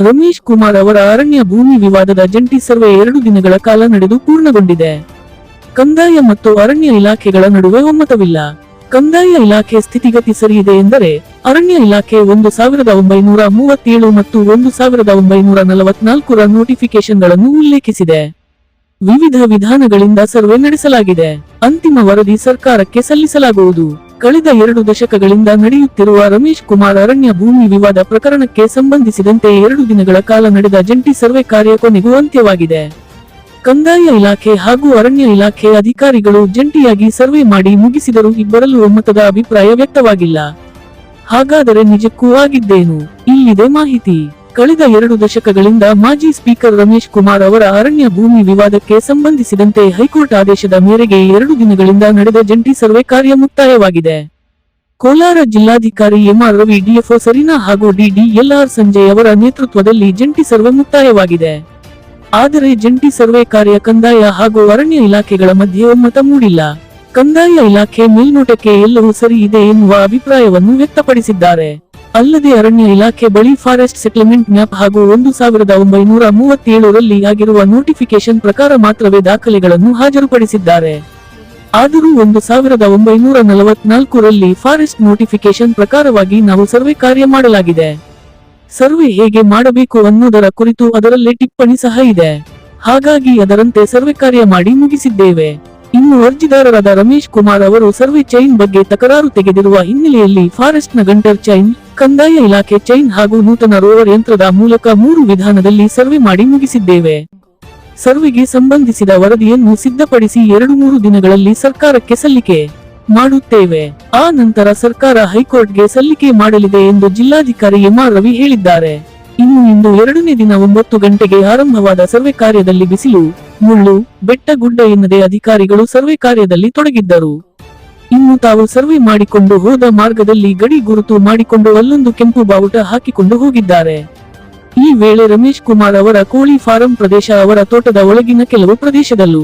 ರಮೇಶ್ ಕುಮಾರ್ ಅವರ ಅರಣ್ಯ ಭೂಮಿ ವಿವಾದದ ಜಂಟಿ ಸರ್ವೆ ಎರಡು ದಿನಗಳ ಕಾಲ ನಡೆದು ಪೂರ್ಣಗೊಂಡಿದೆ. ಕಂದಾಯ ಮತ್ತು ಅರಣ್ಯ ಇಲಾಖೆಗಳ ನಡುವೆ ಒಮ್ಮತವಿಲ್ಲ. ಕಂದಾಯ ಇಲಾಖೆ ಸ್ಥಿತಿಗತಿ ಸರಿಯಿದೆ ಎಂದರೆ ಅರಣ್ಯ ಇಲಾಖೆ ಒಂದು ಸಾವಿರದ ಒಂಬೈನೂರ ಮೂವತ್ತೇಳು ಮತ್ತು ಒಂದು ಸಾವಿರದ ಒಂಬೈನೂರ ನಲವತ್ನಾಲ್ಕರ ನೋಟಿಫಿಕೇಶನ್ಗಳನ್ನು ಉಲ್ಲೇಖಿಸಿದೆ. ವಿವಿಧ ವಿಧಾನಗಳಿಂದ ಸರ್ವೆ ನಡೆಸಲಾಗಿದೆ. ಅಂತಿಮ ವರದಿ ಸರ್ಕಾರಕ್ಕೆ ಸಲ್ಲಿಸಲಾಗುವುದು. ಕಳೆದ ಎರಡು ದಶಕಗಳಿಂದ ನಡೆಯುತ್ತಿರುವ ರಮೇಶ್ ಕುಮಾರ್ ಅರಣ್ಯ ಭೂಮಿ ವಿವಾದ ಪ್ರಕರಣಕ್ಕೆ ಸಂಬಂಧಿಸಿದಂತೆ ಎರಡು ದಿನಗಳ ಕಾಲ ನಡೆದ ಜಂಟಿ ಸರ್ವೆ ಕಾರ್ಯ ಕೊನೆಗೂ ಅಂತ್ಯವಾಗಿದೆ. ಕಂದಾಯ ಇಲಾಖೆ ಹಾಗೂ ಅರಣ್ಯ ಇಲಾಖೆ ಅಧಿಕಾರಿಗಳು ಜಂಟಿಯಾಗಿ ಸರ್ವೆ ಮಾಡಿ ಮುಗಿಸಿದರೂ ಇಬ್ಬರಲ್ಲೂ ಒಮ್ಮತದ ಅಭಿಪ್ರಾಯ ವ್ಯಕ್ತವಾಗಿಲ್ಲ. ಹಾಗಾದರೆ ನಿಜಕ್ಕೂ ಆಗಿದ್ದೇನು? ಇಲ್ಲಿದೆ ಮಾಹಿತಿ. ಕಳೆದ ಎರಡು ದಶಕಗಳಿಂದ ಮಾಜಿ ಸ್ಪೀಕರ್ ರಮೇಶ್ ಕುಮಾರ್ ಅವರ ಅರಣ್ಯ ಭೂಮಿ ವಿವಾದಕ್ಕೆ ಸಂಬಂಧಿಸಿದಂತೆ ಹೈಕೋರ್ಟ್ ಆದೇಶದ ಮೇರೆಗೆ ಎರಡು ದಿನಗಳಿಂದ ನಡೆದ ಜಂಟಿ ಸರ್ವೆ ಕಾರ್ಯ ಮುಕ್ತಾಯವಾಗಿದೆ. ಕೋಲಾರ ಜಿಲ್ಲಾಧಿಕಾರಿ ಎಂಆರ್ ರವಿ, ಡಿಎಫ್ಒ ಸರೀನಾ ಹಾಗೂ ಡಿಡಿಎಲ್ಆರ್ ಸಂಜಯ್ ಅವರ ನೇತೃತ್ವದಲ್ಲಿ ಜಂಟಿ ಸರ್ವೆ ಮುಕ್ತಾಯವಾಗಿದೆ. ಆದರೆ ಜಂಟಿ ಸರ್ವೆ ಕಾರ್ಯ ಕಂದಾಯ ಹಾಗೂ ಅರಣ್ಯ ಇಲಾಖೆಗಳ ಮಧ್ಯೆ ಒಮ್ಮತ ಮೂಡಿಲ್ಲ. ಕಂದಾಯ ಇಲಾಖೆ ಮೇಲ್ನೋಟಕ್ಕೆ ಎಲ್ಲವೂ ಸರಿ ಇದೆ ಎನ್ನುವ ಅಭಿಪ್ರಾಯವನ್ನು ವ್ಯಕ್ತಪಡಿಸಿದ್ದಾರೆ. ಅಲ್ಲದೆ ಅರಣ್ಯ ಇಲಾಖೆ ಬಳಿ ಫಾರೆಸ್ಟ್ ಸೆಟ್ಲ್ಮೆಂಟ್ ಮ್ಯಾಪ್ ಹಾಗೂ ಒಂದು ಸಾವಿರದ ಒಂಬೈನೂರ ಮೂವತ್ತೇಳರಲ್ಲಿ ಆಗಿರುವ ನೋಟಿಫಿಕೇಶನ್ ಪ್ರಕಾರ ಮಾತ್ರವೇ ದಾಖಲೆಗಳನ್ನು ಹಾಜರುಪಡಿಸಿದ್ದಾರೆ. ಆದರೂ ಒಂದು ಸಾವಿರದ ಒಂಬೈನೂರ ನಲವತ್ನಾಲ್ಕರಲ್ಲಿ ಫಾರೆಸ್ಟ್ ನೋಟಿಫಿಕೇಶನ್ ಪ್ರಕಾರವಾಗಿ ನಾವು ಸರ್ವೆ ಕಾರ್ಯ ಮಾಡಲಾಗಿದೆ. ಸರ್ವೆ ಹೇಗೆ ಮಾಡಬೇಕು ಅನ್ನೋದರ ಕುರಿತು ಅದರಲ್ಲೇ ಟಿಪ್ಪಣಿ ಸಹ ಇದೆ. ಹಾಗಾಗಿ ಅದರಂತೆ ಸರ್ವೆ ಕಾರ್ಯ ಮಾಡಿ ಮುಗಿಸಿದ್ದೇವೆ. ಇನ್ನು ಅರ್ಜಿದಾರರಾದ ರಮೇಶ್ ಕುಮಾರ್ ಅವರು ಸರ್ವೆ ಚೈನ್ ಬಗ್ಗೆ ತಕರಾರು ತೆಗೆದಿರುವ ಹಿನ್ನೆಲೆಯಲ್ಲಿ ಫಾರೆಸ್ಟ್ನ ಗಂಟರ್ ಚೈನ್ ಕಂದಾಯ ಇಲಾಖೆ ಚೈನ್ ಹಾಗೂ ನೂತನ ರೋವರ್ ಯಂತ್ರದ ಮೂಲಕ ಮೂರು ವಿಧಾನದಲ್ಲಿ ಸರ್ವೆ ಮಾಡಿ ಮುಗಿಸಿದ್ದೇವೆ. ಸರ್ವೆಗೆ ಸಂಬಂಧಿಸಿದ ವರದಿಯನ್ನು ಸಿದ್ಧಪಡಿಸಿ ಎರಡು ಮೂರು ದಿನಗಳಲ್ಲಿ ಸರ್ಕಾರಕ್ಕೆ ಸಲ್ಲಿಕೆ ಮಾಡುತ್ತೇವೆ. ಆ ನಂತರ ಸರ್ಕಾರ ಹೈಕೋರ್ಟ್ಗೆ ಸಲ್ಲಿಕೆ ಮಾಡಲಿದೆ ಎಂದು ಜಿಲ್ಲಾಧಿಕಾರಿ ಎಂಆರ್ ರವಿ ಹೇಳಿದ್ದಾರೆ. ಇನ್ನು ಇಂದು ಎರಡನೇ ದಿನ ಒಂಬತ್ತು ಗಂಟೆಗೆ ಆರಂಭವಾದ ಸರ್ವೆ ಕಾರ್ಯದಲ್ಲಿ ಬಿಸಿಲು, ಮುಳ್ಳು ಬೆಟ್ಟ ಗುಡ್ಡ ಎನ್ನದೇ ಅಧಿಕಾರಿಗಳು ಸರ್ವೆ ಕಾರ್ಯದಲ್ಲಿ ತೊಡಗಿದ್ದರು. ಇನ್ನು ತಾವು ಸರ್ವೆ ಮಾಡಿಕೊಂಡು ಹೋದ ಮಾರ್ಗದಲ್ಲಿ ಗಡಿ ಗುರುತು ಮಾಡಿಕೊಂಡು ಅಲ್ಲೊಂದು ಕೆಂಪು ಬಾವುಟ ಹಾಕಿಕೊಂಡು ಹೋಗಿದ್ದಾರೆ. ಈ ವೇಳೆ ರಮೇಶ್ ಕುಮಾರ್ ಅವರ ಕೋಳಿ ಫಾರಂ ಪ್ರದೇಶ ಅವರ ತೋಟದ ಒಳಗಿನ ಕೆಲವು ಪ್ರದೇಶದಲ್ಲೂ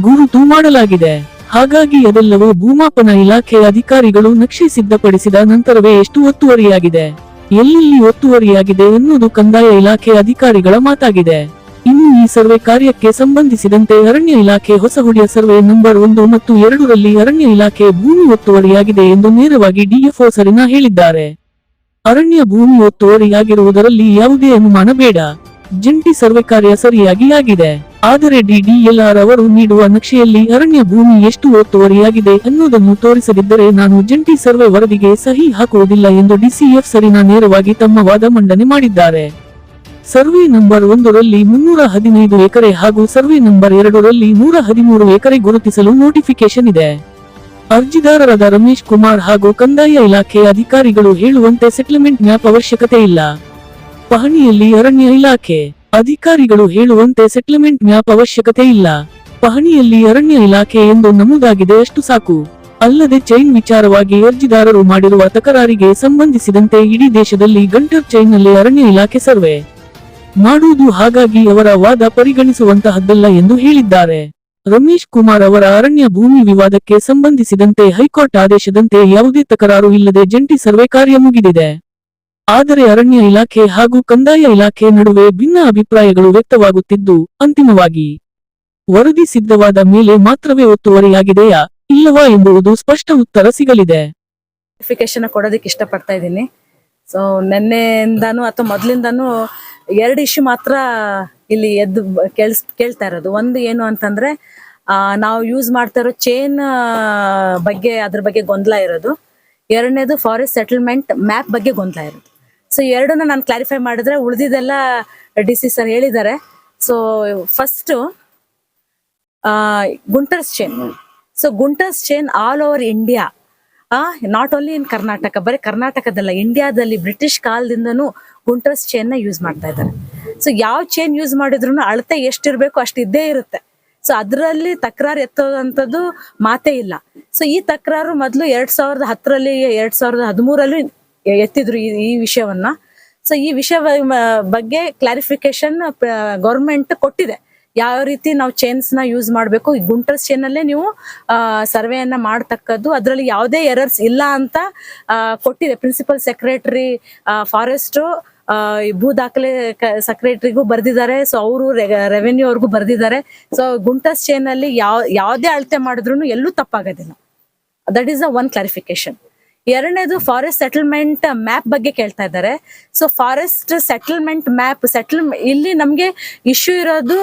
ಗುರುತು ಮಾಡಲಾಗಿದೆ. ಹಾಗಾಗಿ ಅದೆಲ್ಲವೂ ಭೂಮಾಪನ ಇಲಾಖೆ ಅಧಿಕಾರಿಗಳು ನಕ್ಷೆ ಸಿದ್ಧಪಡಿಸಿದ ನಂತರವೇ ಎಷ್ಟು ಒತ್ತುವರಿಯಾಗಿದೆ. ಎಲ್ಲೆಲ್ಲಿ ಒತ್ತುವರಿಯಾಗಿದೆ ಎನ್ನುವುದು ಕಂದಾಯ ಇಲಾಖೆ ಅಧಿಕಾರಿಗಳ ಮಾತಾಗಿದೆ. ಇನ್ನು ಈ ಸರ್ವೆ ಕಾರ್ಯಕ್ಕೆ ಸಂಬಂಧಿಸಿದಂತೆ ಅರಣ್ಯ ಇಲಾಖೆ ಹೊಸಹುಡಿಯ ಸರ್ವೆ ನಂಬರ್ ಒಂದು ಮತ್ತು ಎರಡರಲ್ಲಿ ಅರಣ್ಯ ಇಲಾಖೆ ಭೂಮಿ ಒತ್ತುವರಿಯಾಗಿದೆ ಎಂದು ನೇರವಾಗಿ ಡಿಎಫ್ಒ ಸರಿನಾ ಹೇಳಿದ್ದಾರೆ. ಅರಣ್ಯ ಭೂಮಿ ಒತ್ತುವರಿಯಾಗಿರುವುದರಲ್ಲಿ ಯಾವುದೇ ಅನುಮಾನ ಬೇಡ. ಜಂಟಿ ಸರ್ವೆ ಕಾರ್ಯ ಸರಿಯಾಗಿ ಆಗಿದೆ. ಆದರೆ ಡಿಡಿಎಲ್ಆರ್ ಅವರು ನೀಡುವ ನಕ್ಷೆಯಲ್ಲಿ ಅರಣ್ಯ ಭೂಮಿ ಎಷ್ಟು ಒತ್ತುವರಿಯಾಗಿದೆ ಅನ್ನೋದನ್ನು ತೋರಿಸದಿದ್ದರೆ ನಾನು ಜಂಟಿ ಸರ್ವೆ ವರದಿಗೆ ಸಹಿ ಹಾಕುವುದಿಲ್ಲ ಎಂದು ಡಿಸಿಎಫ್ ಸರಿನಾ ನೇರವಾಗಿ ತಮ್ಮ ವಾದ ಮಂಡನೆ ಮಾಡಿದ್ದಾರೆ. ಸರ್ವೆ ನಂಬರ್ ಒಂದರಲ್ಲಿ ಮುನ್ನೂರ ಹದಿನೈದು ಎಕರೆ ಹಾಗೂ ಸರ್ವೆ ನಂಬರ್ ಎರಡರಲ್ಲಿ ನೂರ ಹದಿಮೂರು ಎಕರೆ ಗುರುತಿಸಲು ನೋಟಿಫಿಕೇಶನ್ ಇದೆ. ಅರ್ಜಿದಾರರಾದ ರಮೇಶ್ ಕುಮಾರ್ ಹಾಗೂ ಕಂದಾಯ ಇಲಾಖೆ ಅಧಿಕಾರಿಗಳು ಹೇಳುವಂತೆ ಸೆಟ್ಲ್ಮೆಂಟ್ ಮ್ಯಾಪ್ ಅವಶ್ಯಕತೆ ಇಲ್ಲ. ಪಹಣಿಯಲ್ಲಿ ಅರಣ್ಯ ಇಲಾಖೆ ಅಧಿಕಾರಿಗಳು ಹೇಳುವಂತೆ ಸೆಟ್ಲ್ಮೆಂಟ್ ಮ್ಯಾಪ್ ಅವಶ್ಯಕತೆ ಇಲ್ಲ. ಪಹಣಿಯಲ್ಲಿ ಅರಣ್ಯ ಇಲಾಖೆ ಎಂದು ನಮೂದಾಗಿದೆ ಅಷ್ಟು ಸಾಕು. ಅಲ್ಲದೆ ಚೈನ್ ವಿಚಾರವಾಗಿ ಅರ್ಜಿದಾರರು ಮಾಡಿರುವ ತಕರಾರಿಗೆ ಸಂಬಂಧಿಸಿದಂತೆ ಇಡೀ ದೇಶದಲ್ಲಿ ಗಂಟರ್ ಚೈನ್ನಲ್ಲಿ ಅರಣ್ಯ ಇಲಾಖೆ ಸರ್ವೆ. ಮಾಡುವುದು ಹಾಗಾಗಿ ಅವರ ವಾದ ಪರಿಗಣಿಸುವಂತಹದ್ದಲ್ಲ ಎಂದು ಹೇಳಿದ್ದಾರೆ. ರಮೇಶ್ ಕುಮಾರ್ ಅವರ ಅರಣ್ಯ ಭೂಮಿ ವಿವಾದಕ್ಕೆ ಸಂಬಂಧಿಸಿದಂತೆ ಹೈಕೋರ್ಟ್ ಆದೇಶದಂತೆ ಯಾವುದೇ ತಕರಾರು ಇಲ್ಲದೆ ಜಂಟಿ ಸರ್ವೆ ಕಾರ್ಯ ಮುಗಿದಿದೆ. ಆದರೆ ಅರಣ್ಯ ಇಲಾಖೆ ಹಾಗೂ ಕಂದಾಯ ಇಲಾಖೆ ನಡುವೆ ಭಿನ್ನ ಅಭಿಪ್ರಾಯಗಳು ವ್ಯಕ್ತವಾಗುತ್ತಿದ್ದು, ಅಂತಿಮವಾಗಿ ವರದಿ ಸಿದ್ಧವಾದ ಮೇಲೆ ಮಾತ್ರವೇ ಒತ್ತುವರಿಯಾಗಿದೆಯಾ, ಇಲ್ಲವಾ ಎಂಬುದು ಸ್ಪಷ್ಟ ಉತ್ತರ ಸಿಗಲಿದೆ. ಕೊಡೋದಕ್ಕೆ ಇಷ್ಟಪಡ್ತಾ ಇದ್ದೀನಿ. ಸೊ ನಿನ್ನೆಯಿಂದಾನು ಅಥವಾ ಮೊದಲಿಂದಾನು ಎರಡು ಇಶ್ಯೂ ಮಾತ್ರ ಇಲ್ಲಿ ಎದ್ದು ಕೇಳಿಸ್ ಕೇಳ್ತಾ ಇರೋದು. ಒಂದು ಏನು ಅಂತಂದ್ರೆ ಆ, ನಾವು ಯೂಸ್ ಮಾಡ್ತಾ ಇರೋ ಚೈನ್ ಬಗ್ಗೆ ಅದ್ರ ಬಗ್ಗೆ ಗೊಂದಲ ಇರೋದು. ಎರಡನೇದು ಫಾರೆಸ್ಟ್ ಸೆಟಲ್ಮೆಂಟ್ ಮ್ಯಾಪ್ ಬಗ್ಗೆ ಗೊಂದಲ ಇರೋದು. ಸೊ ಎರಡನ್ನ ನಾನು ಕ್ಲಾರಿಫೈ ಮಾಡಿದ್ರೆ ಉಳಿದಿದ್ದೆಲ್ಲ ಡಿ ಸಿ ಸರ್ ಹೇಳಿದ್ದಾರೆ. So first Gunter's chain so Gunter's chain all over India uh not only in Karnataka ಬರೀ ಕರ್ನಾಟಕದಲ್ಲ ಇಂಡಿಯಾದಲ್ಲಿ ಬ್ರಿಟಿಷ್ ಕಾಲದಿಂದನೂ ಗುಂಟರ್ಸ್ ಚೈನ್ನ ಯೂಸ್ ಮಾಡ್ತಾ ಇದ್ದಾರೆ. ಸೊ ಯಾವ ಚೈನ್ ಯೂಸ್ ಮಾಡಿದ್ರು ಅಳತೆ ಎಷ್ಟಿರ್ಬೇಕು ಅಷ್ಟು ಇದ್ದೇ ಇರುತ್ತೆ. ಸೊ ಅದರಲ್ಲಿ ತಕರಾರು ಎತ್ತೋದಂಥದ್ದು ಮಾತೇ ಇಲ್ಲ. ಸೊ ಈ ತಕರಾರು ಮೊದಲು ಎರಡ್ ಸಾವಿರದ ಹತ್ತರಲ್ಲಿ, ಎರಡ್ ಸಾವಿರದ ಹದಿಮೂರಲ್ಲಿ ಎತ್ತಿದ್ರು ಈ ಈ ವಿಷಯವನ್ನ. ಸೊ ಈ ವಿಷಯ ಬಗ್ಗೆ ಕ್ಲಾರಿಫಿಕೇಶನ್ ಗೌರ್ಮೆಂಟ್ ಕೊಟ್ಟಿದೆ. ಯಾವ ರೀತಿ ನಾವು ಚೈನ್ಸ್ನ ಯೂಸ್ ಮಾಡಬೇಕು? ಈ ಗುಂಟರ್ಸ್ ಚೈನ್ ಅಲ್ಲೇ ನೀವು ಸರ್ವೆಯನ್ನ ಮಾಡ್ತಕ್ಕದ್ದು. ಅದರಲ್ಲಿ ಯಾವುದೇ ಎರರ್ಸ್ ಇಲ್ಲ ಅಂತ ಕೊಟ್ಟಿದೆ. ಪ್ರಿನ್ಸಿಪಲ್ ಸೆಕ್ರೆಟರಿ ಫಾರೆಸ್ಟ್ ಭೂ ದಾಖಲೆ ಸೆಕ್ರೆಟರಿಗೂ ಬರ್ದಿದ್ದಾರೆ. ಸೊ ಅವರು ರೆವೆನ್ಯೂ ಅವ್ರಿಗೂ ಬರ್ದಿದ್ದಾರೆ. ಸೊ ಗುಂಟಸ್ ಚೇನ್ ಅಲ್ಲಿ ಯಾವ ಯಾವುದೇ ಅಳತೆ ಮಾಡಿದ್ರು ಎಲ್ಲೂ ತಪ್ಪಾಗೋದಿಲ್ಲ that is a one clarification ಎರಡನೇದು ಫಾರೆಸ್ಟ್ ಸೆಟಲ್ಮೆಂಟ್ ಮ್ಯಾಪ್ ಬಗ್ಗೆ ಕೇಳ್ತಾ ಇದ್ದಾರೆ. So forest settlement map settle ಇಲ್ಲಿ ನಮ್ಗೆ ಇಶ್ಯೂ ಇರೋದು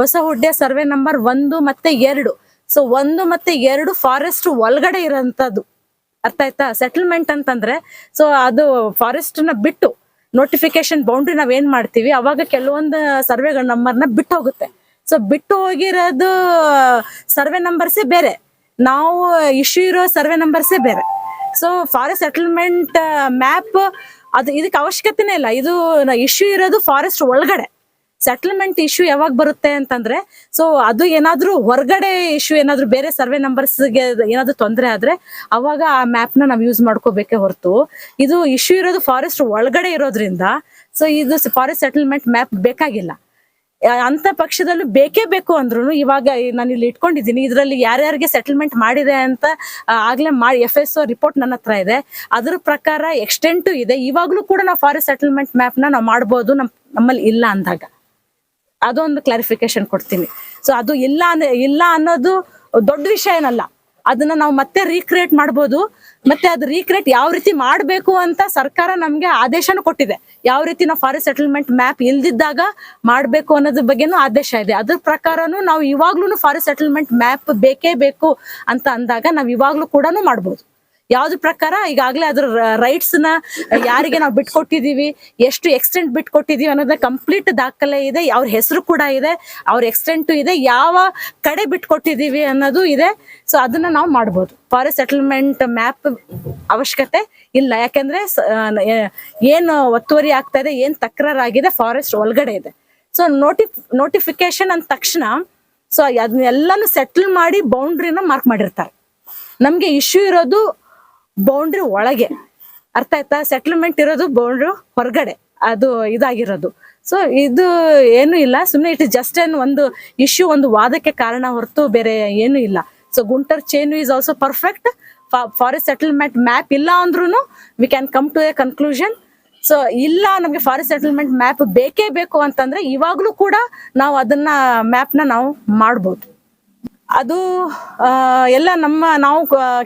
ಹೊಸ ಹುಡ್ಡೆ ಸರ್ವೆ ನಂಬರ್ ಒಂದು ಮತ್ತೆ ಎರಡು. ಸೊ ಒಂದು ಮತ್ತೆ ಎರಡು ಫಾರೆಸ್ಟ್ ಒಳಗಡೆ ಇರೋಂಥದ್ದು. ಅರ್ಥ ಆಯ್ತಾ? ಸೆಟಲ್ಮೆಂಟ್ ಅಂತಂದ್ರೆ ಸೊ ಅದು ಫಾರೆಸ್ಟ್ನ ಬಿಟ್ಟು ನೋಟಿಫಿಕೇಶನ್ ಬೌಂಡ್ರಿ ನಾವ್ ಏನ್ ಮಾಡ್ತೀವಿ? ಅವಾಗ ಕೆಲವೊಂದು ಸರ್ವೆಗಳ ನಂಬರ್ನ ಬಿಟ್ಟು ಹೋಗುತ್ತೆ. ಸೊ ಬಿಟ್ಟು ಹೋಗಿರೋದು ಸರ್ವೆ ನಂಬರ್ಸೇ ಬೇರೆ. ನಾವು ಇಶ್ಯೂ ಇರೋ ಸರ್ವೆ ನಂಬರ್ಸೇ ಬೇರೆ. ಸೊ ಫಾರೆಸ್ಟ್ ಸೆಟಲ್ಮೆಂಟ್ ಮ್ಯಾಪ್ ಅದು ಇದಕ್ಕೆ ಅವಶ್ಯಕತೆನೇ ಇಲ್ಲ. ಇದು ಇಶ್ಯೂ ಇರೋದು ಫಾರೆಸ್ಟ್ ಒಳಗಡೆ. ಸೆಟಲ್ಮೆಂಟ್ ಇಶ್ಯೂ ಯಾವಾಗ ಬರುತ್ತೆ ಅಂತಂದ್ರೆ ಸೊ ಅದು ಏನಾದ್ರೂ ಹೊರಗಡೆ ಇಶ್ಯೂ ಏನಾದ್ರೂ ಬೇರೆ ಸರ್ವೆ ನಂಬರ್ಸ್ಗೆ ಏನಾದ್ರೂ ತೊಂದರೆ ಆದ್ರೆ, ಅವಾಗ ಆ ಮ್ಯಾಪ್ನ ನಾವು ಯೂಸ್ ಮಾಡ್ಕೋಬೇಕೇ ಹೊರತು. ಇದು ಇಶ್ಯೂ ಇರೋದು ಫಾರೆಸ್ಟ್ ಒಳಗಡೆ ಇರೋದ್ರಿಂದ ಸೊ ಇದು ಫಾರೆಸ್ಟ್ ಸೆಟಲ್ಮೆಂಟ್ ಮ್ಯಾಪ್ ಬೇಕಾಗಿಲ್ಲ. ಅಂತ ಪಕ್ಷದಲ್ಲೂ ಬೇಕೇ ಬೇಕು ಅಂದ್ರು ಇವಾಗ ನಾನು ಇಲ್ಲಿ ಇಟ್ಕೊಂಡಿದ್ದೀನಿ, ಇದರಲ್ಲಿ ಯಾರ್ಯಾರಿಗೆ ಸೆಟಲ್ಮೆಂಟ್ ಮಾಡಿದೆ ಅಂತ ಆಗ್ಲೇ ಮಾಡಿ ಎಫ್ ಎಸ್ ಒ ರಿಪೋರ್ಟ್ ನನ್ನ ಹತ್ರ ಇದೆ. ಅದ್ರ ಪ್ರಕಾರ ಎಕ್ಸ್ಟೆಂಟು ಇದೆ. ಇವಾಗ್ಲೂ ಕೂಡ ನಾವು ಫಾರೆಸ್ಟ್ ಸೆಟಲ್ಮೆಂಟ್ ಮ್ಯಾಪ್ನ ನಾವು ಮಾಡ್ಬೋದು ನಮ್ಮ ನಮ್ಮಲ್ಲಿ ಇಲ್ಲ ಅಂದಾಗ. ಅದೊಂದು ಕ್ಲಾರಿಫಿಕೇಶನ್ ಕೊಡ್ತೀನಿ. ಸೊ ಅದು ಇಲ್ಲ ಅಂದ್ರೆ ಇಲ್ಲ ಅನ್ನೋದು ದೊಡ್ಡ ವಿಷಯ ಏನಲ್ಲ. ಅದನ್ನ ನಾವು ಮತ್ತೆ ರೀಕ್ರಿಯೇಟ್ ಮಾಡ್ಬೋದು. ಮತ್ತೆ ಅದು ರೀಕ್ರಿಯೇಟ್ ಯಾವ ರೀತಿ ಮಾಡಬೇಕು ಅಂತ ಸರ್ಕಾರ ನಮ್ಗೆ ಆದೇಶನೂ ಕೊಟ್ಟಿದೆ. ಯಾವ ರೀತಿ ನಾವು ಫಾರೆಸ್ಟ್ ಸೆಟಲ್ಮೆಂಟ್ ಮ್ಯಾಪ್ ಇಲ್ದಿದ್ದಾಗ ಮಾಡಬೇಕು ಅನ್ನೋದ್ರ ಬಗ್ಗೆನೂ ಆದೇಶ ಇದೆ. ಅದ್ರ ಪ್ರಕಾರನು ನಾವು ಇವಾಗ್ಲೂ ಫಾರೆಸ್ಟ್ ಸೆಟಲ್ಮೆಂಟ್ ಮ್ಯಾಪ್ ಬೇಕೇ ಬೇಕು ಅಂತ ಅಂದಾಗ ನಾವು ಇವಾಗ್ಲೂ ಕೂಡ ಮಾಡ್ಬೋದು. ಯಾವ್ದ್ರ ಪ್ರಕಾರ ಈಗಾಗಲೇ ಅದ್ರ ರೈಟ್ಸ್ನ ಯಾರಿಗೆ ನಾವು ಬಿಟ್ಕೊಟ್ಟಿದೀವಿ, ಎಷ್ಟು ಎಕ್ಸ್ಟೆಂಟ್ ಬಿಟ್ಕೊಟ್ಟಿದೀವಿ ಅನ್ನೋದ್ರ ಕಂಪ್ಲೀಟ್ ದಾಖಲೆ ಇದೆ, ಅವ್ರ ಹೆಸರು ಕೂಡ ಇದೆ, ಅವ್ರ ಎಕ್ಸ್ಟೆಂಟ್ ಇದೆ, ಯಾವ ಕಡೆ ಬಿಟ್ಕೊಟ್ಟಿದೀವಿ ಅನ್ನೋದು ಇದೆ. ಸೊ ಅದನ್ನ ನಾವು ಮಾಡ್ಬೋದು. ಫಾರೆಸ್ಟ್ ಸೆಟಲ್ಮೆಂಟ್ ಮ್ಯಾಪ್ ಅವಶ್ಯಕತೆ ಇಲ್ಲ. ಯಾಕೆಂದ್ರೆ ಏನು ಒತ್ತುವರಿ ಆಗ್ತಾ ಇದೆ, ಏನ್ ತಕ್ರಾರಾಗಿದೆ, ಫಾರೆಸ್ಟ್ ಒಳಗಡೆ ಇದೆ. ಸೊ ನೋಟಿ ನೋಟಿಫಿಕೇಶನ್ ಅಂದ ತಕ್ಷಣ ಸೊ ಅದನ್ನೆಲ್ಲಾನು ಸೆಟಲ್ ಮಾಡಿ ಬೌಂಡ್ರಿನ ಮಾರ್ಕ್ ಮಾಡಿರ್ತಾರೆ. ನಮ್ಗೆ ಇಶ್ಯೂ ಇರೋದು ಬೌಂಡ್ರಿ ಒಳಗೆ. ಅರ್ಥ ಆಯ್ತಾ? ಸೆಟಲ್ಮೆಂಟ್ ಇರೋದು ಬೌಂಡ್ರಿ ಹೊರಗಡೆ. ಅದು ಇದಾಗಿರೋದು. ಸೊ ಇದು ಏನು ಇಲ್ಲ. ಸುಮ್ಮನೆ ಇಟ್ ಇಸ್ ಜಸ್ಟ್ ಏನ್ ಒಂದು ಇಶ್ಯೂ ಒಂದು ವಾದಕ್ಕೆ ಕಾರಣ ಹೊರತು ಬೇರೆ ಏನು ಇಲ್ಲ. So Gunter chain is also perfect forest settlement map ಇಲ್ಲ ಅಂದ್ರೂ we can come to a conclusion so ಇಲ್ಲ ನಮಗೆ ಫಾರೆಸ್ಟ್ ಸೆಟಲ್ಮೆಂಟ್ ಮ್ಯಾಪ್ ಬೇಕೇ ಬೇಕು ಅಂತಂದ್ರೆ ಇವಾಗ್ಲೂ ಕೂಡ ನಾವು ಅದನ್ನ ಮ್ಯಾಪ್ನ ನಾವು ಮಾಡ್ಬೋದು. ಅದು ಎಲ್ಲ ನಮ್ಮ ನಾವು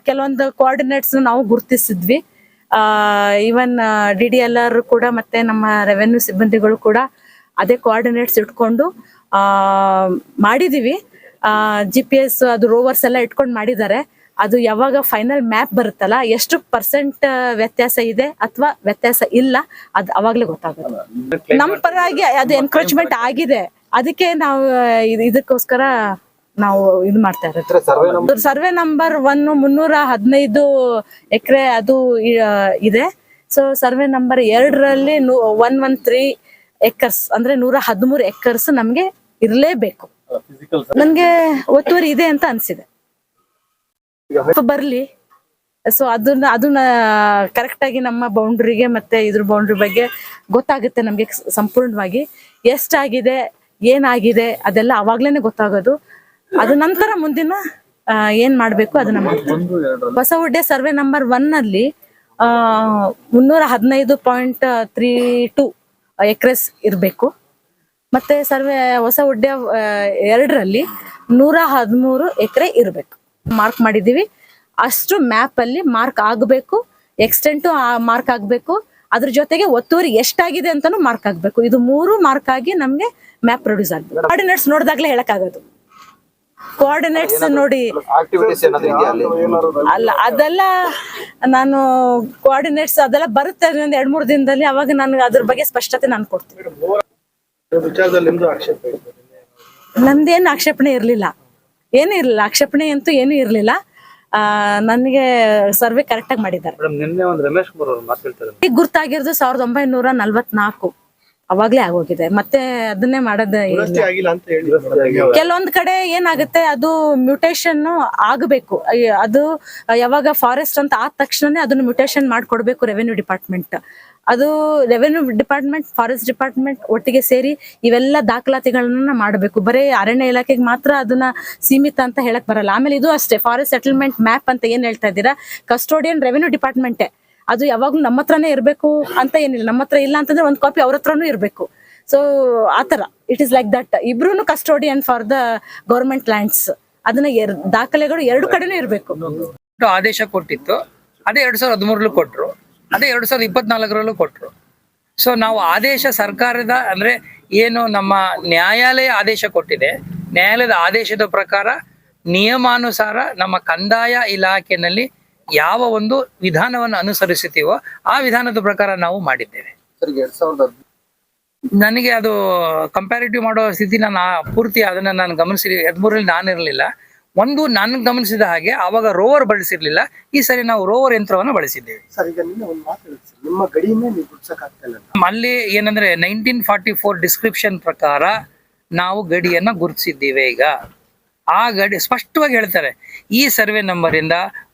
ಕೆಲವೊಂದು ಕೋಆರ್ಡಿನೇಟ್ಸ್ ನಾವು ಗುರುತಿಸಿದ್ವಿ. Even D D L R ಕೂಡ ಮತ್ತೆ ನಮ್ಮ ರೆವೆನ್ಯೂ ಸಿಬ್ಬಂದಿಗಳು ಕೂಡ ಅದೇ ಕೋಆರ್ಡಿನೇಟ್ಸ್ ಇಟ್ಕೊಂಡು ಆ, ಮಾಡಿದೀವಿ. ಜಿ ಪಿ ಎಸ್ ಅದು ರೋವರ್ಸ್ ಎಲ್ಲ ಇಟ್ಕೊಂಡು ಮಾಡಿದ್ದಾರೆ. ಅದು ಯಾವಾಗ ಫೈನಲ್ ಮ್ಯಾಪ್ ಬರುತ್ತಲ್ಲ ಎಷ್ಟು ಪರ್ಸೆಂಟ್ ವ್ಯತ್ಯಾಸ ಇದೆ ಅಥವಾ ವ್ಯತ್ಯಾಸ ಇಲ್ಲ ಅದು ಅವಾಗ್ಲೇ ಗೊತ್ತಾಗುತ್ತೆ. ನಮ್ಮ ಪರವಾಗಿ ಅದು ಎನ್ಕ್ರೋಚ್ಮೆಂಟ್ ಆಗಿದೆ. ಅದಕ್ಕೆ ನಾವು ಇದಕ್ಕೋಸ್ಕರ ನಾವು ಇದು ಮಾಡ್ತಾ ಇರೋದು. ಸರ್ವೆ ನಂಬರ್ ಒನ್ ಮುನ್ನೂರ ಹದಿನೈದು ಎಕರೆ ಅದು ಇದೆ. ಸೊ ಸರ್ವೆ ನಂಬರ್ ಎರಡರಲ್ಲಿ ಒನ್ ಒನ್ ತ್ರೀ ಎಕರ್ಸ್ ಅಂದ್ರೆ ನೂರ ಹದಿಮೂರು ಎಕರ್ಸ್ ನಮ್ಗೆ ಇರ್ಲೇಬೇಕು. ನನ್ಗೆ ಒತ್ತುವರಿ ಇದೆ ಅಂತ ಅನ್ಸಿದೆ. ಬರ್ಲಿ. ಸೊ ಅದನ್ನ ಅದನ್ನ ಕರೆಕ್ಟ್ ಆಗಿ ನಮ್ಮ ಬೌಂಡ್ರಿಗೆ ಮತ್ತೆ ಇದ್ರ ಬೌಂಡ್ರಿ ಬಗ್ಗೆ ಗೊತ್ತಾಗುತ್ತೆ ನಮ್ಗೆ ಸಂಪೂರ್ಣವಾಗಿ. ಎಷ್ಟಾಗಿದೆ ಏನಾಗಿದೆ ಅದೆಲ್ಲ ಅವಾಗ್ಲೇನೆ ಗೊತ್ತಾಗೋದು. ಅದ ನಂತರ ಮುಂದಿನ ಏನ್ ಮಾಡ್ಬೇಕು ಅದನ್ನ ಮಾಡ್ತೀವಿ. ಹೊಸ ಹುಡ್ಡೆ ಸರ್ವೆ ನಂಬರ್ ಒನ್ ಅಲ್ಲಿ ಆ ಮುನ್ನೂರ ಹದಿನೈದು ಪಾಯಿಂಟ್ ತ್ರೀ ಟೂ ಎಕ್ರೆಸ್ ಇರಬೇಕು. ಮತ್ತೆ ಸರ್ವೆ ಹೊಸ ಹುಡ್ಡೆ ಎರಡರಲ್ಲಿ ನೂರ ಹದಿಮೂರು ಎಕರೆ ಇರಬೇಕು. ಮಾರ್ಕ್ ಮಾಡಿದೀವಿ ಅಷ್ಟು ಮ್ಯಾಪ್ ಅಲ್ಲಿ ಮಾರ್ಕ್ ಆಗಬೇಕು ಎಕ್ಸ್ಟೆಂಟು ಮಾರ್ಕ್ ಆಗಬೇಕು. ಅದ್ರ ಜೊತೆಗೆ ಒತ್ತುವರಿ ಎಷ್ಟಾಗಿದೆ ಅಂತಾನು ಮಾರ್ಕ್ ಆಗ್ಬೇಕು. ಇದು ಮೂರು ಮಾರ್ಕ್ ಆಗಿ ನಮ್ಗೆ ಮ್ಯಾಪ್ ಪ್ರೊಡ್ಯೂಸ್ ಆಗ್ಬೇಕು. ಆರ್ಡಿನೇಟ್ಸ್ ನೋಡಿದಾಗ್ಲೇ ಹೇಳಕ್ಕಾಗೋದು. ಕೋಆರ್ಡಿನೇಟ್ಸ್ ನೋಡಿ. ಅಲ್ಲಿ? ಅಲ್ಲ ಅದೆಲ್ಲ ನಾನು ಕೋಆರ್ಡಿನೇಟ್ಸ್ ಅದೆಲ್ಲ ಬರುತ್ತೆ ಒಂದು ಎರಡ್ ಮೂರು ದಿನದಲ್ಲಿ ಅವಾಗ ನಾನು ಅದ್ರ ಬಗ್ಗೆ ಸ್ಪಷ್ಟತೆ ನಾನು ಕೊಡ್ತೀನಿ. ನಂದೇನು ಆಕ್ಷೇಪಣೆ ಇರಲಿಲ್ಲ. ಏನೂ ಇರಲಿಲ್ಲ ಆಕ್ಷೇಪಣೆ ಅಂತೂ ಏನೂ ಇರಲಿಲ್ಲ. ನನಗೆ ಸರ್ವೆ ಕರೆಕ್ಟಾಗಿ ಮಾಡಿದ್ದಾರೆ. ಈಗ ಗುರ್ತಾಗಿರೋದು ಸಾವಿರದ ಒಂಬೈನೂರ ನಲ್ವತ್ನಾಲ್ಕು. ಅವಾಗ್ಲೇ ಆಗೋಗಿದೆ. ಮತ್ತೆ ಅದನ್ನೇ ಮಾಡೋದ ಕೆಲವೊಂದ್ ಕಡೆ ಏನಾಗುತ್ತೆ ಅದು ಮ್ಯೂಟೇಶನ್ ಆಗಬೇಕು. ಅದು ಯಾವಾಗ ಫಾರೆಸ್ಟ್ ಅಂತ ಆದ ತಕ್ಷಣನೇ ಅದನ್ನ ಮ್ಯೂಟೇಶನ್ ಮಾಡ್ಕೊಡ್ಬೇಕು ರೆವೆನ್ಯೂ ಡಿಪಾರ್ಟ್ಮೆಂಟ್ ಅದು ರೆವೆನ್ಯೂ ಡಿಪಾರ್ಟ್ಮೆಂಟ್ ಫಾರೆಸ್ಟ್ ಡಿಪಾರ್ಟ್ಮೆಂಟ್ ಒಟ್ಟಿಗೆ ಸೇರಿ ಇವೆಲ್ಲ ದಾಖಲಾತಿಗಳನ್ನ ಮಾಡಬೇಕು. ಬರೀ ಅರಣ್ಯ ಇಲಾಖೆಗೆ ಮಾತ್ರ ಅದನ್ನ ಸೀಮಿತ ಅಂತ ಹೇಳಕ್ ಬರಲ್ಲ. ಆಮೇಲೆ ಇದು ಅಷ್ಟೇ ಫಾರೆಸ್ಟ್ ಸೆಟಲ್ಮೆಂಟ್ ಮ್ಯಾಪ್ ಅಂತ ಏನ್ ಹೇಳ್ತಾ ಇದ್ದೀರಾ? ಕಸ್ಟೋಡಿಯನ್ ರೆವೆನ್ಯೂ ಡಿಪಾರ್ಟ್ಮೆಂಟೇ ಅದು ಯಾವಾಗ್ಲೂ ನಮ್ಮ ಹತ್ರನೇ ಇರಬೇಕು ಅಂತ ಏನಿಲ್ಲ. ನಮ್ಮ ಹತ್ರ ಇಲ್ಲ ಅಂತಂದ್ರೆ ಒಂದು ಕಾಪಿ ಅವ್ರ ಹತ್ರನೂ ಇರಬೇಕು. ಸೊ ಆತರ ಇಟ್ ಇಸ್ ಲೈಕ್ ದಟ್ ಇಬ್ರು custodian for the government lands ಅದನ್ನ ದಾಖಲೆಗಳು ಎರಡು ಕಡೆನೂ ಇರಬೇಕು. ಆದೇಶ ಕೊಟ್ಟಿತ್ತು. ಅದೇ ಎರಡ್ ಸಾವಿರದ ಹದಿಮೂರಲ್ಲೂ ಕೊಟ್ರು. ಅದೇ ಎರಡ್ ಸಾವಿರದ ಇಪ್ಪತ್ನಾಲ್ಕರಲ್ಲೂ ಕೊಟ್ರು. ಸೊ ನಾವು ಆದೇಶ ಸರ್ಕಾರದ, ಅಂದ್ರೆ ಏನು ನಮ್ಮ ನ್ಯಾಯಾಲಯ ಆದೇಶ ಕೊಟ್ಟಿದೆ. ನ್ಯಾಯಾಲಯದ ಆದೇಶದ ಪ್ರಕಾರ ನಿಯಮಾನುಸಾರ ನಮ್ಮ ಕಂದಾಯ ಇಲಾಖೆನಲ್ಲಿ ಯಾವ ಒಂದು ವಿಧಾನವನ್ನು ಅನುಸರಿಸುತ್ತೀವೋ ಆ ವಿಧಾನದ ಪ್ರಕಾರ ನಾವು ಮಾಡಿದ್ದೇವೆ. ನನಗೆ ಅದು ಕಂಪ್ಯಾರಿಟಿವ್ ಮಾಡೋ ಸ್ಥಿತಿ ನಾನು ಆ ಪೂರ್ತಿ ಅದನ್ನ ನಾನು ಗಮನಿಸಿ ಹದಿಮೂರಲ್ಲಿ ನಾನಿರಲಿಲ್ಲ ಒಂದು ನಾನು ಗಮನಿಸಿದ ಹಾಗೆ ಆವಾಗ ರೋವರ್ ಬಳಸಿರ್ಲಿಲ್ಲ. ಈ ಸರಿ ನಾವು ರೋವರ್ ಯಂತ್ರವನ್ನು ಬಳಸಿದ್ದೇವೆ. ಅಲ್ಲಿ ಏನಂದ್ರೆ ನೈನ್ಟೀನ್ ಫಾರ್ಟಿ ಫೋರ್ ಡಿಸ್ಕ್ರಿಪ್ಷನ್ ಪ್ರಕಾರ ನಾವು ಗಡಿಯನ್ನ ಗುರುತಿಸಿದ್ದೇವೆ ಈಗ. ಆ ಗಡಿ ಸ್ಪಷ್ಟವಾಗಿ ಹೇಳ್ತಾರೆ. ಈ ಸರ್ವೆ ನಂಬರ್ ಇಂದ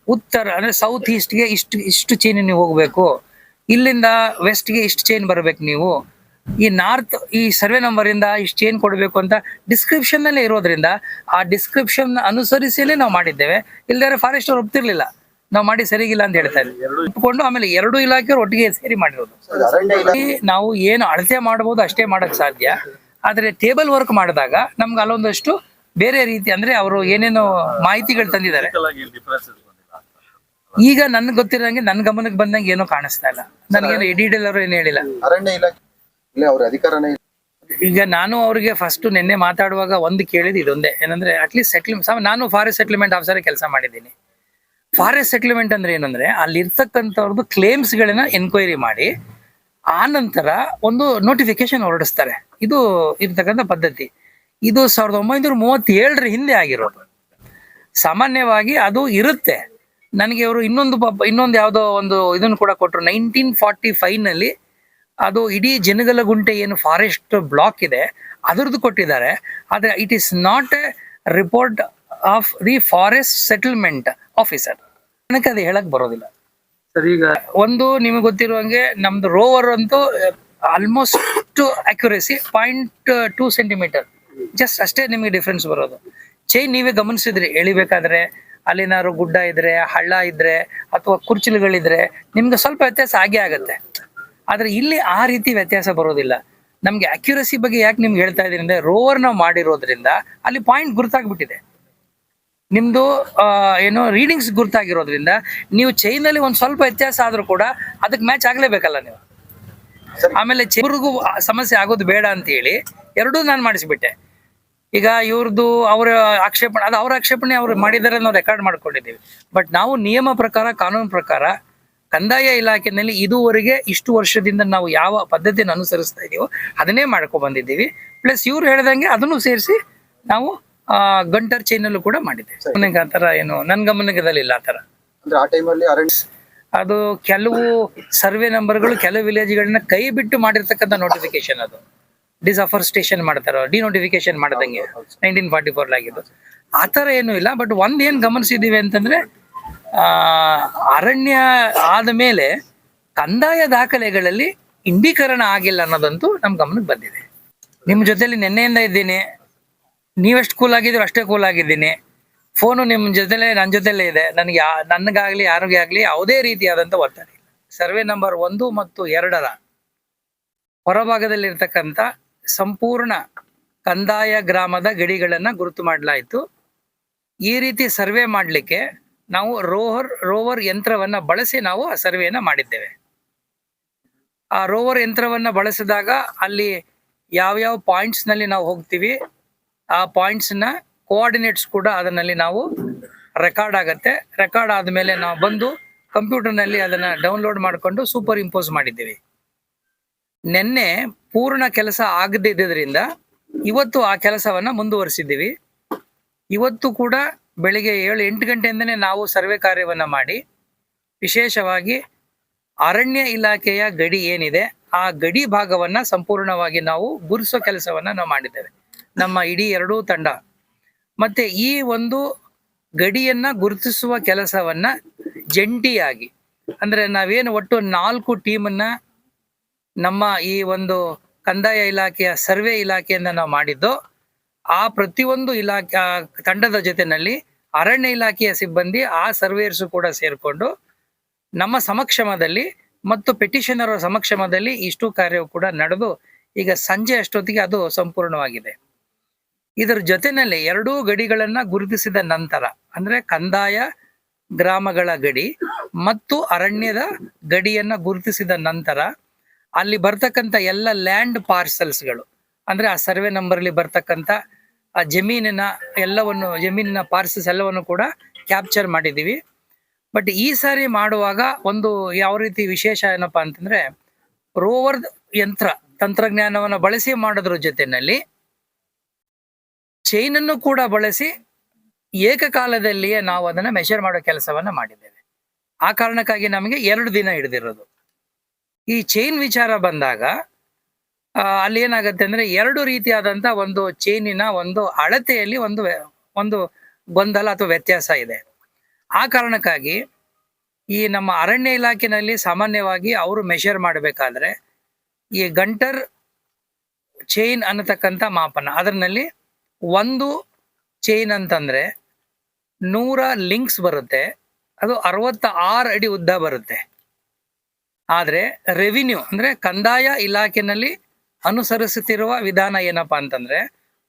ಉತ್ತರ ಅಂದ್ರೆ ಸೌತ್ ಈಸ್ಟ್ಗೆ ಇಷ್ಟು ಇಷ್ಟು ಚೈನ್ ನೀವು ಹೋಗ್ಬೇಕು. ಇಲ್ಲಿಂದ ವೆಸ್ಟ್ಗೆ ಇಷ್ಟು ಚೈನ್ ಬರ್ಬೇಕು ನೀವು. ಈ ನಾರ್ತ್ ಈ ಸರ್ವೆ ನಂಬರ್ ಇಂದ ಇಷ್ಟು ಚೈನ್ ಕೊಡಬೇಕು ಅಂತ ಡಿಸ್ಕ್ರಿಪ್ಷನ್ ನಲ್ಲೇ ಇರೋದ್ರಿಂದ ಆ ಡಿಸ್ಕ್ರಿಪ್ಷನ್ ಅನುಸರಿಸಿಯೇ ನಾವು ಮಾಡಿದ್ದೇವೆ. ಇಲ್ದಾರೆ ಫಾರೆಸ್ಟ್ ಅವ್ರು ಒಪ್ತಿರ್ಲಿಲ್ಲ. ನಾವು ಮಾಡಿ ಸರಿಗಿಲ್ಲ ಅಂತ ಹೇಳ್ತಾ ಇದ್ವಿ ಇಟ್ಕೊಂಡು ಆಮೇಲೆ ಎರಡು ಇಲಾಖೆಯವರು ಒಟ್ಟಿಗೆ ಸೇರಿ ಮಾಡಿರೋದು. ನಾವು ಏನು ಅಳತೆ ಮಾಡಬಹುದು ಅಷ್ಟೇ ಮಾಡಕ್ ಸಾಧ್ಯ. ಆದ್ರೆ ಟೇಬಲ್ ವರ್ಕ್ ಮಾಡಿದಾಗ ನಮ್ಗೆ ಅಲ್ಲೊಂದಷ್ಟು ಬೇರೆ ರೀತಿ ಅಂದ್ರೆ ಅವರು ಏನೇನೋ ಮಾಹಿತಿಗಳು ತಂದಿದ್ದಾರೆ. ಈಗ ನನ್ಗೆ ಗೊತ್ತಿರಂಗೆ ನನ್ ಗಮನಕ್ಕೆ ಬಂದಂಗೆ ಏನೋ ಕಾಣಿಸ್ತಾ ಇಲ್ಲ. ನನಗೇನು ಎಡಿಟಲ್ ಅವರು ಏನು ಹೇಳಿಲ್ಲ. ಅರಣ್ಯ ಇಲಾಖೆ ಅವ್ರ ಅಧಿಕಾರನೇ. ಈಗ ನಾನು ಅವ್ರಿಗೆ ಫಸ್ಟ್ ನಿನ್ನೆ ಮಾತಾಡುವಾಗ ಒಂದು ಕೇಳಿದ್ ಇದೊಂದೇ. ಏನಂದ್ರೆ ಅಟ್ಲೀಸ್ಟ್ ಸೆಟ್ಲ್ಮೆಂಟ್ ನಾನು ಫಾರೆಸ್ಟ್ ಸೆಟ್ಲ್ಮೆಂಟ್ ಆಫೀಸರ್ ಕೆಲಸ ಮಾಡಿದ್ದೀನಿ. ಫಾರೆಸ್ಟ್ ಸೆಟ್ಲ್ಮೆಂಟ್ ಅಂದ್ರೆ ಏನಂದ್ರೆ ಅಲ್ಲಿ ಇರ್ತಕ್ಕಂಥವ್ರದ್ದು ಕ್ಲೇಮ್ಸ್ ಗಳನ್ನ ಎನ್ಕ್ವೈರಿ ಮಾಡಿ ಆ ನಂತರ ಒಂದು ನೋಟಿಫಿಕೇಶನ್ ಹೊರಡಿಸ್ತಾರೆ. ಇದು ಇರ್ತಕ್ಕಂಥ ಪದ್ಧತಿ. ಇದು ಸಾವಿರದ ಒಂಬೈನೂರ ಮೂವತ್ತೇಳರ ಹಿಂದೆ ಆಗಿರೋದು. ಸಾಮಾನ್ಯವಾಗಿ ಅದು ಇರುತ್ತೆ. ನನಗೆ ಅವರು ಇನ್ನೊಂದು ಪಾಪ ಇನ್ನೊಂದು ಯಾವುದೋ ಒಂದು ಇದನ್ನು ಕೂಡ ಕೊಟ್ಟರು ನೈನ್ಟೀನ್ ಫಾರ್ಟಿ ಫೈವ್ನಲ್ಲಿ ಅದು ಇಡೀ ಜನಗಲಗುಂಟೆ ಏನು ಫಾರೆಸ್ಟ್ ಬ್ಲಾಕ್ ಇದೆ ಅದರದ್ದು ಕೊಟ್ಟಿದ್ದಾರೆ. ಆದರೆ it is not a report of the forest settlement officer ನನಗೆ ಅದು ಹೇಳಕ್ ಬರೋದಿಲ್ಲ. ಸರಿ ಈಗ ಒಂದು ನಿಮಗೆ ಗೊತ್ತಿರುವಂಗೆ ನಮ್ದು ರೋವರ್ ಅಂತೂ almost accuracy point two centimetre just ಅಷ್ಟೇ ನಿಮಗೆ ಡಿಫ್ರೆನ್ಸ್ ಬರೋದು. ಚೈನ್ ನೀವೇ ಗಮನಿಸಿದ್ರಿ ಎಳಿಬೇಕಾದ್ರೆ. ಅಲ್ಲೇನಾದ್ರು ಗುಡ್ಡ ಇದ್ರೆ ಹಳ್ಳ ಇದ್ರೆ ಅಥವಾ ಕುರ್ಚಿಲುಗಳಿದ್ರೆ ನಿಮ್ಗೆ ಸ್ವಲ್ಪ ವ್ಯತ್ಯಾಸ ಆಗೇ ಆಗತ್ತೆ. ಆದ್ರೆ ಇಲ್ಲಿ ಆ ರೀತಿ ವ್ಯತ್ಯಾಸ ಬರೋದಿಲ್ಲ. ನಮ್ಗೆ ಅಕ್ಯುರಸಿ ಬಗ್ಗೆ ಯಾಕೆ ನಿಮ್ಗೆ ಹೇಳ್ತಾ ಇದೀನಿ ಅಂದ್ರೆ ರೋವರ್ ನಾವು ಮಾಡಿರೋದ್ರಿಂದ ಅಲ್ಲಿ ಪಾಯಿಂಟ್ ಗುರ್ತಾಗ್ಬಿಟ್ಟಿದೆ. ನಿಮ್ದು ಏನು ರೀಡಿಂಗ್ಸ್ ಗುರ್ತಾಗಿರೋದ್ರಿಂದ ನೀವು ಚೈನ್ ಅಲ್ಲಿ ಒಂದ್ ಸ್ವಲ್ಪ ವ್ಯತ್ಯಾಸ ಆದ್ರೂ ಕೂಡ ಅದಕ್ಕೆ ಮ್ಯಾಚ್ ಆಗ್ಲೇಬೇಕಲ್ಲ ನೀವು. ಆಮೇಲೆ ಚಿಗುರಿಗೂ ಸಮಸ್ಯೆ ಆಗೋದು ಬೇಡ ಅಂತ ಹೇಳಿ ಎರಡೂ ನಾನು ಮಾಡಿಸ್ಬಿಟ್ಟೆ. ಈಗ ಇವ್ರದ್ದು ಅವರ ಆಕ್ಷೇಪಣೆ ಅದು ಅವ್ರ ಆಕ್ಷೇಪಣೆ ಅವ್ರು ಮಾಡಿದ್ದಾರೆ ನಾವು ರೆಕಾರ್ಡ್ ಮಾಡ್ಕೊಂಡಿದ್ದೀವಿ. ಬಟ್ ನಾವು ನಿಯಮ ಪ್ರಕಾರ ಕಾನೂನು ಪ್ರಕಾರ ಕಂದಾಯ ಇಲಾಖೆನಲ್ಲಿ ಇದುವರೆಗೆ ಇಷ್ಟು ವರ್ಷದಿಂದ ನಾವು ಯಾವ ಪದ್ಧತಿಯನ್ನು ಅನುಸರಿಸ್ತಾ ಇದೀವೋ ಅದನ್ನೇ ಮಾಡ್ಕೊ ಬಂದಿದ್ದೀವಿ. ಪ್ಲಸ್ ಇವ್ರು ಹೇಳ್ದಂಗೆ ಅದನ್ನು ಸೇರಿಸಿ ನಾವು ಆ, ಗಂಟರ್ ಚೈನಲ್ಲೂ ಕೂಡ ಮಾಡಿದ್ದೇವೆ. ನನಗೆ ಆ ಥರ ಏನು ನನ್ನ ಗಮನದಲ್ಲಿಲ್ಲ ಆ ಥರ. ಆ ಟೈಮಲ್ಲಿ ಅದು ಕೆಲವು ಸರ್ವೆ ನಂಬರ್ಗಳು ಕೆಲವು ವಿಲೇಜ್ಗಳನ್ನ ಕೈ ಬಿಟ್ಟು ಮಾಡಿರ್ತಕ್ಕಂಥ ನೋಟಿಫಿಕೇಶನ್ ಅದು. ಡಿಸಫಾರೆಸ್ಟೇಷನ್ ಮಾಡ್ತಾರೋ ಡಿನೋಟಿಫಿಕೇಶನ್ ಮಾಡ್ದಂಗೆ ನೈನ್ಟೀನ್ ಫಾರ್ಟಿ ಫೋರ್ ಆಗಿದ್ದು ಆ ಥರ ಏನೂ ಇಲ್ಲ ಬಟ್ ಒಂದೇನ್ ಗಮನಿಸಿದೀವಿ ಅಂತಂದ್ರೆ ಅರಣ್ಯ ಆದ ಮೇಲೆ ಕಂದಾಯ ದಾಖಲೆಗಳಲ್ಲಿ ಇಂಡೀಕರಣ ಆಗಿಲ್ಲ ಅನ್ನೋದಂತೂ ನಮ್ಮ ಗಮನಕ್ಕೆ ಬಂದಿದೆ. ನಿಮ್ಮ ಜೊತೆಲಿ ನಿನ್ನೆಯಿಂದ ಇದ್ದೀನಿ. ನೀವೆಷ್ಟು ಕೂಲ್ ಆಗಿದ್ದೀರೋ ಅಷ್ಟೇ ಕೂಲ್ ಆಗಿದ್ದೀನಿ. ಫೋನು ನಿಮ್ಮ ಜೊತೆಲೇ ನನ್ನ ಜೊತೆಲೇ ಇದೆ. ನನಗೆ ನನಗಾಗಲಿ ನನಗಾಗ್ಲಿ ಯಾರಿಗೇ ಆಗಲಿ ಯಾವುದೇ ರೀತಿಯಾದಂಥ ಒತ್ತಡ ಇಲ್ಲ. ಸರ್ವೆ ನಂಬರ್ ಒಂದು ಮತ್ತು ಎರಡರ ಹೊರಭಾಗದಲ್ಲಿರ್ತಕ್ಕಂಥ ಸಂಪೂರ್ಣ ಕಂದಾಯ ಗ್ರಾಮದ ಗಡಿಗಳನ್ನ ಗುರುತು ಮಾಡಲಾಯಿತು. ಈ ರೀತಿ ಸರ್ವೆ ಮಾಡಲಿಕ್ಕೆ ನಾವು ರೋವರ್ ರೋವರ್ ಯಂತ್ರವನ್ನ ಬಳಸಿ ನಾವು ಆ ಸರ್ವೆಯನ್ನ ಮಾಡಿದ್ದೇವೆ. ಆ ರೋವರ್ ಯಂತ್ರವನ್ನ ಬಳಸಿದಾಗ ಅಲ್ಲಿ ಯಾವ್ಯಾವ ಪಾಯಿಂಟ್ಸ್ನಲ್ಲಿ ನಾವು ಹೋಗ್ತೀವಿ, ಆ ಪಾಯಿಂಟ್ಸ್ನ ಕೋಆರ್ಡಿನೇಟ್ಸ್ ಕೂಡ ಅದರಲ್ಲಿ ನಾವು ರೆಕಾರ್ಡ್ ಆಗತ್ತೆ. ರೆಕಾರ್ಡ್ ಆದ್ಮೇಲೆ ನಾವು ಬಂದು ಕಂಪ್ಯೂಟರ್ನಲ್ಲಿ ಅದನ್ನ ಡೌನ್ಲೋಡ್ ಮಾಡಿಕೊಂಡು ಸೂಪರ್ ಇಂಪೋಸ್ ಮಾಡಿದ್ದೀವಿ. ನಿನ್ನೆ ಪೂರ್ಣ ಕೆಲಸ ಆಗದಿದ್ದರಿಂದ ಇವತ್ತು ಆ ಕೆಲಸವನ್ನ ಮುಂದುವರಿಸಿದ್ದೀವಿ. ಇವತ್ತು ಕೂಡ ಬೆಳಿಗ್ಗೆ ಏಳು ಎಂಟು ಗಂಟೆಯಿಂದನೇ ನಾವು ಸರ್ವೆ ಕಾರ್ಯವನ್ನ ಮಾಡಿ, ವಿಶೇಷವಾಗಿ ಅರಣ್ಯ ಇಲಾಖೆಯ ಗಡಿ ಏನಿದೆ, ಆ ಗಡಿ ಭಾಗವನ್ನ ಸಂಪೂರ್ಣವಾಗಿ ನಾವು ಗುರುಸೋ ಕೆಲಸವನ್ನ ನಾವು ಮಾಡಿದ್ದೇವೆ. ನಮ್ಮ ಇಡೀ ಎರಡೂ ತಂಡ. ಮತ್ತೆ ಈ ಒಂದು ಗಡಿಯನ್ನ ಗುರುತಿಸುವ ಕೆಲಸವನ್ನ ಜಂಟಿಯಾಗಿ, ಅಂದ್ರೆ ನಾವೇನು ಒಟ್ಟು ನಾಲ್ಕು ಟೀಮನ್ನ ನಮ್ಮ ಈ ಒಂದು ಕಂದಾಯ ಇಲಾಖೆಯ ಸರ್ವೆ ಇಲಾಖೆಯಿಂದ ನಾವು ಮಾಡಿದ್ದು, ಆ ಪ್ರತಿಯೊಂದು ಇಲಾಖೆ ತಂಡದ ಜೊತೆನಲ್ಲಿ ಅರಣ್ಯ ಇಲಾಖೆಯ ಸಿಬ್ಬಂದಿ ಆ ಸರ್ವೇಯರ್ಸ್ ಕೂಡ ಸೇರಿಕೊಂಡು ನಮ್ಮ ಸಮಕ್ಷಮದಲ್ಲಿ ಮತ್ತು ಪೆಟಿಷನರ್ ಸಮಕ್ಷಮದಲ್ಲಿ ಇಷ್ಟು ಕಾರ್ಯವು ಕೂಡ ನಡೆದು, ಈಗ ಸಂಜೆ ಅಷ್ಟೊತ್ತಿಗೆ ಅದು ಸಂಪೂರ್ಣವಾಗಿದೆ. ಇದರ ಜೊತೆನಲ್ಲಿ ಎರಡೂ ಗಡಿಗಳನ್ನ ಗುರುತಿಸಿದ ನಂತರ, ಅಂದ್ರೆ ಕಂದಾಯ ಗ್ರಾಮಗಳ ಗಡಿ ಮತ್ತು ಅರಣ್ಯದ ಗಡಿಯನ್ನ ಗುರುತಿಸಿದ ನಂತರ ಅಲ್ಲಿ ಬರ್ತಕ್ಕಂಥ ಎಲ್ಲ ಲ್ಯಾಂಡ್ ಪಾರ್ಸಲ್ಸ್ಗಳು ಅಂದ್ರೆ ಆ ಸರ್ವೆ ನಂಬರ್ ಅಲ್ಲಿ ಬರ್ತಕ್ಕಂಥ ಆ ಜಮೀನಿನ ಎಲ್ಲವನ್ನು, ಜಮೀನಿನ ಪಾರ್ಸಲ್ಸ್ ಎಲ್ಲವನ್ನು ಕೂಡ ಕ್ಯಾಪ್ಚರ್ ಮಾಡಿದೀವಿ ಬಟ್ ಈ ಸಾರಿ ಮಾಡುವಾಗ ಒಂದು ಯಾವ ರೀತಿ ವಿಶೇಷ ಏನಪ್ಪಾ ಅಂತಂದ್ರೆ ರೋವರ್ ಯಂತ್ರ, ತಂತ್ರಜ್ಞಾನವನ್ನು ಬಳಸಿ ಮಾಡೋದ್ರ ಜೊತೆನಲ್ಲಿ ಚೈನ್ ಅನ್ನು ಕೂಡ ಬಳಸಿ ಏಕಕಾಲದಲ್ಲಿಯೇ ನಾವು ಅದನ್ನ ಮೆಷರ್ ಮಾಡೋ ಕೆಲಸವನ್ನ ಮಾಡಿದ್ದೇವೆ. ಆ ಕಾರಣಕ್ಕಾಗಿ ನಮಗೆ ಎರಡು ದಿನ ಹಿಡಿದಿರೋದು. ಈ ಚೈನ್ ವಿಚಾರ ಬಂದಾಗ ಅಲ್ಲಿ ಏನಾಗುತ್ತೆ ಅಂದ್ರೆ ಎರಡು ರೀತಿಯಾದಂತ ಒಂದು ಚೈನಿನ ಒಂದು ಅಳತೆಯಲ್ಲಿ ಒಂದು ಒಂದು ಗೊಂದಲ ಅಥವಾ ವ್ಯತ್ಯಾಸ ಇದೆ. ಆ ಕಾರಣಕ್ಕಾಗಿ ಈ ನಮ್ಮ ಅರಣ್ಯ ಇಲಾಖೆನಲ್ಲಿ ಸಾಮಾನ್ಯವಾಗಿ ಅವರು ಮೆಷರ್ ಮಾಡಬೇಕಾದ್ರೆ ಈ ಗಂಟರ್ ಚೈನ್ ಅನ್ನತಕ್ಕಂಥ ಮಾಪನ. ಅದರಲ್ಲಿ ಒಂದು ಚೈನ್ ಅಂತಂದ್ರೆ ನೂರ ಲಿಂಕ್ಸ್ ಬರುತ್ತೆ, ಅದು ಅರವತ್ತ ಆರು ಅಡಿ ಉದ್ದ ಬರುತ್ತೆ. ಆದ್ರೆ ರೆವಿನ್ಯೂ ಅಂದ್ರೆ ಕಂದಾಯ ಇಲಾಖೆನಲ್ಲಿ ಅನುಸರಿಸುತ್ತಿರುವ ವಿಧಾನ ಏನಪ್ಪಾ ಅಂತಂದ್ರೆ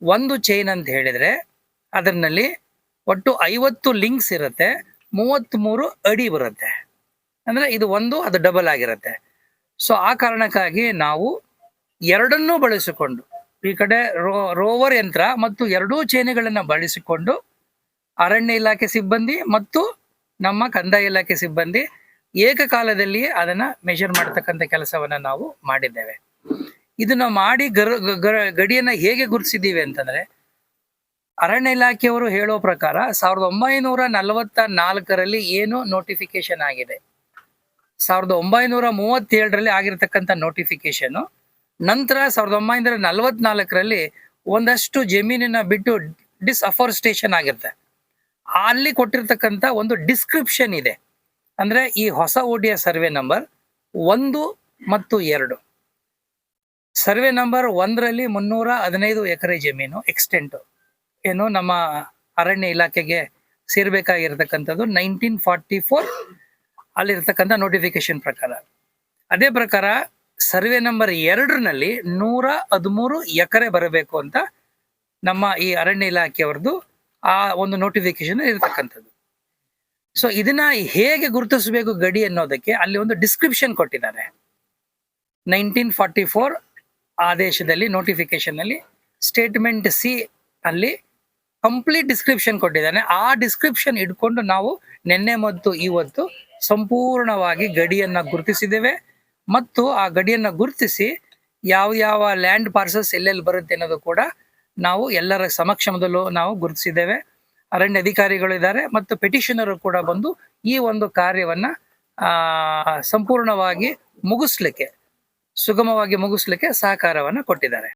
ಒಂದು ಚೈನ್ ಅಂತ ಹೇಳಿದ್ರೆ ಅದರಲ್ಲಿ ಒಟ್ಟು ಐವತ್ತು ಲಿಂಕ್ಸ್ ಇರುತ್ತೆ ಮೂವತ್ತ್ಮೂರು ಅಡಿ ಬರುತ್ತೆ. ಅಂದ್ರೆ ಇದು ಒಂದು, ಅದು ಡಬಲ್ ಆಗಿರುತ್ತೆ. ಸೊ ಆ ಕಾರಣಕ್ಕಾಗಿ ನಾವು ಎರಡನ್ನೂ ಬಳಸಿಕೊಂಡು, ಈ ಕಡೆ ರೋ ರೋವರ್ ಯಂತ್ರ ಮತ್ತು ಎರಡೂ ಚೇನೆಗಳನ್ನು ಬಳಸಿಕೊಂಡು ಅರಣ್ಯ ಇಲಾಖೆ ಸಿಬ್ಬಂದಿ ಮತ್ತು ನಮ್ಮ ಕಂದಾಯ ಇಲಾಖೆ ಸಿಬ್ಬಂದಿ ಏಕಕಾಲದಲ್ಲಿಯೇ ಅದನ್ನ ಮೆಷರ್ ಮಾಡತಕ್ಕಂಥ ಕೆಲಸವನ್ನ ನಾವು ಮಾಡಿದ್ದೇವೆ. ಇದನ್ನ ಮಾಡಿ ಗರ್ ಗಡಿಯನ್ನ ಹೇಗೆ ಗುರುತಿಸಿದ್ದೀವಿ ಅಂತಂದ್ರೆ, ಅರಣ್ಯ ಇಲಾಖೆಯವರು ಹೇಳೋ ಪ್ರಕಾರ ಸಾವಿರದ ಒಂಬೈನೂರ ನಲವತ್ತ ನಾಲ್ಕರಲ್ಲಿ ಏನು ನೋಟಿಫಿಕೇಶನ್ ಆಗಿದೆ? ಸಾವಿರದ ಒಂಬೈನೂರ ಮೂವತ್ತೇಳರಲ್ಲಿ ಆಗಿರತಕ್ಕಂಥ ನೋಟಿಫಿಕೇಶನ್ ನಂತರ ಸಾವಿರದ ಒಂಬೈನೂರ ನಲವತ್ನಾಲ್ಕರಲ್ಲಿ ಒಂದಷ್ಟು ಜಮೀನಿನ ಬಿಟ್ಟು ಡಿಸ್ಅಫಾರೆಸ್ಟೇಷನ್ ಆಗಿರುತ್ತೆ. ಅಲ್ಲಿ ಕೊಟ್ಟಿರ್ತಕ್ಕಂಥ ಒಂದು ಡಿಸ್ಕ್ರಿಪ್ಷನ್ ಇದೆ. ಅಂದ್ರೆ ಈ ಹೊಸ ಓಡಿಯ ಸರ್ವೆ ನಂಬರ್ ಒಂದು ಮತ್ತು ಎರಡು. ಸರ್ವೆ ನಂಬರ್ ಒಂದರಲ್ಲಿ ಮುನ್ನೂರ ಹದಿನೈದು ಎಕರೆ ಜಮೀನು ಎಕ್ಸ್ಟೆಂಟ್ ಏನು ನಮ್ಮ ಅರಣ್ಯ ಇಲಾಖೆಗೆ ಸೇರ್ಬೇಕಾಗಿರ್ತಕ್ಕಂಥದ್ದು ನೈನ್ಟೀನ್ ಫಾರ್ಟಿ ಫೋರ್ ಅಲ್ಲಿರ್ತಕ್ಕಂಥ ನೋಟಿಫಿಕೇಶನ್ ಪ್ರಕಾರ. ಅದೇ ಪ್ರಕಾರ ಸರ್ವೆ ನಂಬರ್ ಎರಡರಲ್ಲಿ ನೂರ ಹದಿಮೂರು ಎಕರೆ ಬರಬೇಕು ಅಂತ ನಮ್ಮ ಈ ಅರಣ್ಯ ಇಲಾಖೆಯವ್ರದ್ದು ಆ ಒಂದು ನೋಟಿಫಿಕೇಶನ್ ಇರತಕ್ಕಂಥದ್ದು. ಸೊ ಇದನ್ನ ಹೇಗೆ ಗುರುತಿಸಬೇಕು ಗಡಿ ಅನ್ನೋದಕ್ಕೆ ಅಲ್ಲಿ ಒಂದು ಡಿಸ್ಕ್ರಿಪ್ಷನ್ ಕೊಟ್ಟಿದ್ದಾರೆ. ನೈನ್ಟೀನ್ ಫಾರ್ಟಿ ಫೋರ್ ಆದೇಶದಲ್ಲಿ ನೋಟಿಫಿಕೇಶನ್ ಅಲ್ಲಿ ಸ್ಟೇಟ್ಮೆಂಟ್ ಸಿ ಅಲ್ಲಿ ಕಂಪ್ಲೀಟ್ ಡಿಸ್ಕ್ರಿಪ್ಷನ್ ಕೊಟ್ಟಿದ್ದಾನೆ. ಆ ಡಿಸ್ಕ್ರಿಪ್ಷನ್ ಇಟ್ಕೊಂಡು ನಾವು ನಿನ್ನೆ ಮತ್ತು ಇವತ್ತು ಸಂಪೂರ್ಣವಾಗಿ ಗಡಿಯನ್ನ ಗುರುತಿಸಿದ್ದೇವೆ. ಮತ್ತು ಆ ಗಡಿಯನ್ನ ಗುರುತಿಸಿ ಯಾವ ಯಾವ ಲ್ಯಾಂಡ್ ಪಾರ್ಸಲ್ಸ್ ಎಲ್ಲೆಲ್ಲಿ ಬರುತ್ತೆ ಅನ್ನೋದು ಕೂಡ ನಾವು ಎಲ್ಲರ ಸಮಕ್ಷಮದಲ್ಲೂ ನಾವು ಗುರುತಿಸಿದ್ದೇವೆ. ಅರಣ್ಯ ಅಧಿಕಾರಿಗಳು ಇದ್ದಾರೆ ಮತ್ತು ಪೆಟಿಷನರು ಕೂಡ ಬಂದು ಈ ಒಂದು ಕಾರ್ಯವನ್ನ, ಆ, ಸಂಪೂರ್ಣವಾಗಿ ಮುಗಿಸ್ಲಿಕ್ಕೆ, ಸುಗಮವಾಗಿ ಮುಗಿಸ್ಲಿಕ್ಕೆ ಸಹಕಾರವನ್ನ ಕೊಟ್ಟಿದ್ದಾರೆ.